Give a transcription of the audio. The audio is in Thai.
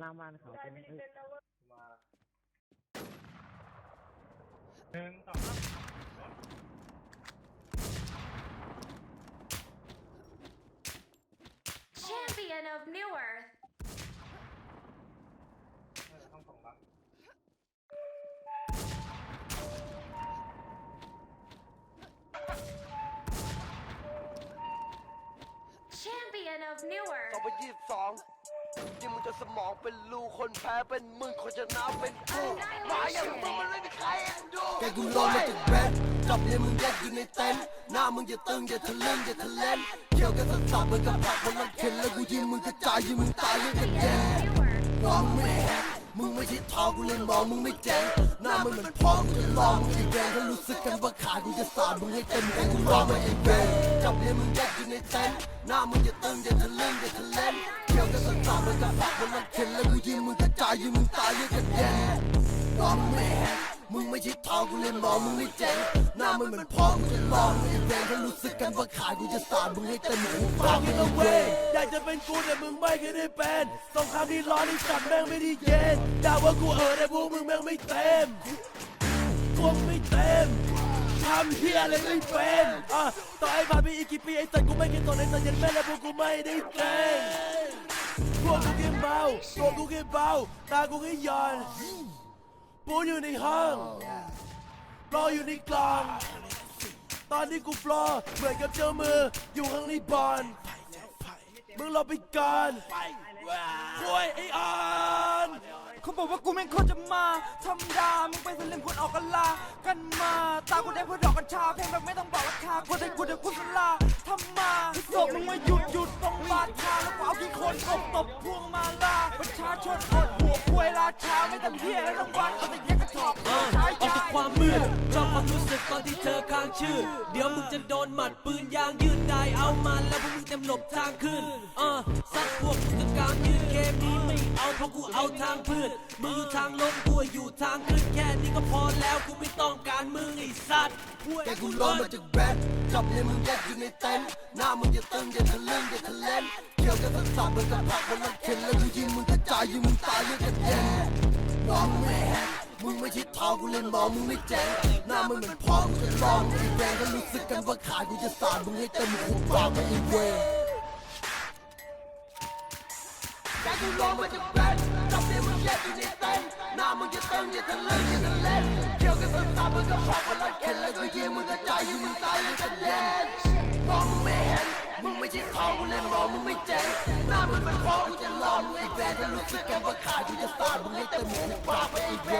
ล่างบ้านเขาเป็นเอ้ยมาหนึ่งสองสาม Champion of New Earth. น่าจะต้องส่งละ Champion of New สอง Earth. พันยี่สิบสอง ยิ่งมึงจะสมองเป็นรูคนแพ้เป็นมึงคนชนะเป็นกูหมาอย่างมึงมันไม่มีใครเอ็นดูแกกูรอมาจากแบทจับเนี่ยมึงยัดอยู่ในเต็นท์หน้ามึงอย่าตึงอย่าทะลึ่งอย่าทะเลนเกี่ยวกับสัตว์สับเหมือนกับผักมันลังเข็นแล้วกูยิงมึงกระจายยิงมึงตายยังกระเด็น New Earth. มองไม่เห็นมึงไม่ใช่ทองกูเลยมองมึงไม่เจ๋งหน้ามึงเหมือนพ่อกูจะลองมึงอีกแรงถ้ารู้สึกกันว่าขากูจะสาดมึงให้เต็มแรงกูรอมาอีกแรงจับเนี่ยมึงยัดอยู่ในเต็นท์ หน้ามึงอย่าตึงอย่าทะลึ่งอย่าทะเล่นเกี่ยวกับตว์สับเหมือนกับผักมันลังเข็นแล้วกูยิงมึงกระจายยิงมึงตายยังกระเด็นมองไม่เห็นมึงไม่ใช่ทองกูเลยมองมึงไม่เจ๋งหน้ามึงเหมือนพ่อกูจะลองมึงอีกแรงถ้ารู้สึกกันว่าขายกูจะสาดมึงให้เต็มหูฟังกิไม่นต้เอาองเวเว้ยยอยากจะเป็นกูแต่มึงไม่เคยได้เป็นสงครามที่ร้อนที่จัดแม่งไม่ได้เย็นด่าว่ากูเออแต่พวกมึงแม่งไม่เต็มพวกไม่เต็ม ทำเฮียอะไรไม่เป็นอะต่อให้ผ่านไปอีกกี่ปีไอ้สัตว์กูไม่กินตัวในสัญญาณแม่และพวกกูไม่ได้เต็มพวกกูแค่เมาตัวกูแค่เบาตากูแค่หย่อนปูอยู่ในห้องรออยู่ในกล่องตอนนี้กูฟลอร์เหมือนกับเจ้ามืออยู่ข้างในบอลมึงรอไปก่อนคุยไอ้ออนเขาบอกว่ากูแม่งโคตรจะมาธรรมดาึงคนออกกันลา กันมา ตากูได้เพื่อดอกกัญชาเพลงแบบไม่ต้องบอกราคาคนให้กูเดี๋ยวกูสลาทำมาศพมึงมาหยุดหยุดตรงบาดชาแล้วกูเอาที่คนตบตบพวงมาลาประชาชนอดหัวควยราชาไม่ต้องเพี้ยแล้วต้องวัดเอาแต่แยกกระถอบชายออกชาจากความมืดชอบความรู้สึกตอนที่เธอค้างชื่อ เดี๋ยวมึงจะโดนหมัดปืนยางยืนได้เอามาแล้วพวกมึงเต็มหลบทางขึ้นเออะกูเอาทางพืชมึงอยู่ทางลงกูอยู่ทางขึ้นแค่นี้ก็พอแล้วกูไม่ต้องการมึงไอ้สัตว์แกกูร้อนมาจากแบทจับเนี่ยมึงแยัดอยู่ในเต็นท์หน้ามึงอย่าตึงอย่าทะลึ่งอย่าทะเลนเกี่ยวกับสัตว์สับมือนกับผักมันลังเข็นแล้วกูยิงมึงกระจายยิงมึงตายยังกระเด็นมองไม่เห็นมึงไม่ใช่ทองกูเลยมองมึงไม่เจ๋งหน้ามึงเหมือนพ่อกูจะลองมึงอีกแรงถ้ารู้สึกกันว่าขากูจะสาดมึงให้เต็มหูฟังไม่อีกเว กกูร้องมันจะเป็นจับเนี่ยมึงยัดอยู่ในเต็นหน้ามึงจะเตึงอย่าทะลึ่งจะทะเลนเกี่ยวกับตว์สับเหมือนกับผักมันลังเข็นแล้วกูยิงมึงกระจอยู่มึงตายยังกระเล่นมองมึงไม่เห็นมึงไม่ใช่ทองกูเลยมองมึงไม่เจ๋งหน้ามึงเป็นพ่อกูจะลองมึงไอ้แบนถ้ารู้สึกแกว่าขาดกูจะสร้างมึงให้เต็มหูปากไปไอีกแ